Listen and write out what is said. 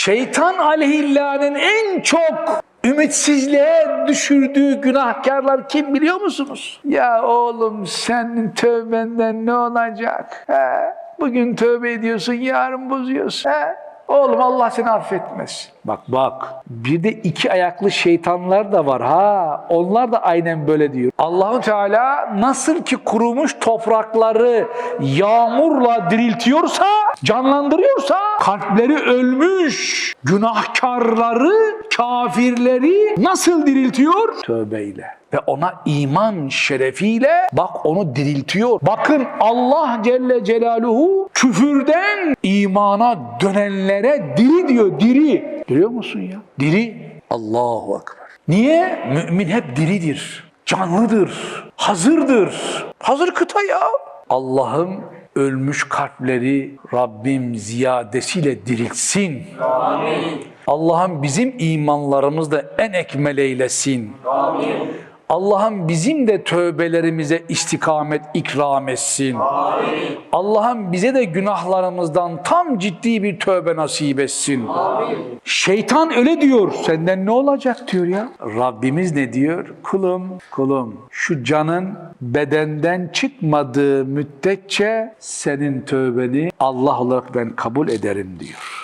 Şeytan aleyhillâhin en çok ümitsizliğe düşürdüğü günahkarlar kim biliyor musunuz? Ya oğlum senin tövbenden ne olacak? He? Bugün tövbe ediyorsun, yarın bozuyorsun. He? Oğlum Allah seni affetmez. Bak bak. Bir de iki ayaklı şeytanlar da var ha. Onlar da aynen böyle diyor. Allahu Teala nasıl ki kurumuş toprakları yağmurla diriltiyorsa, canlandırıyorsa, kalpleri ölmüş günahkarları, kafirleri nasıl diriltiyor? Tövbeyle. Ve ona iman şerefiyle bak onu diriltiyor. Bakın Allah Celle Celaluhu küfürden imana dönenlere diri diyor, diri. Görüyor musun ya? Diri. Allahu Ekber. Niye? Mümin hep diridir, canlıdır, hazırdır. Hazır kıta ya. Allah'ım ölmüş kalpleri Rabbim ziyadesiyle diriltsin. Allah'ım bizim imanlarımızda en ekmel eylesin. Allah'ım bizim de tövbelerimize istikamet ikram etsin. Allah'ım bize de günahlarımızdan tam ciddi bir tövbe nasip etsin. Şeytan öyle diyor. Senden ne olacak diyor ya. Rabbimiz ne diyor? Kulum, kulum şu canın bedenden çıkmadığı müddetçe senin tövbeni Allah olarak ben kabul ederim diyor.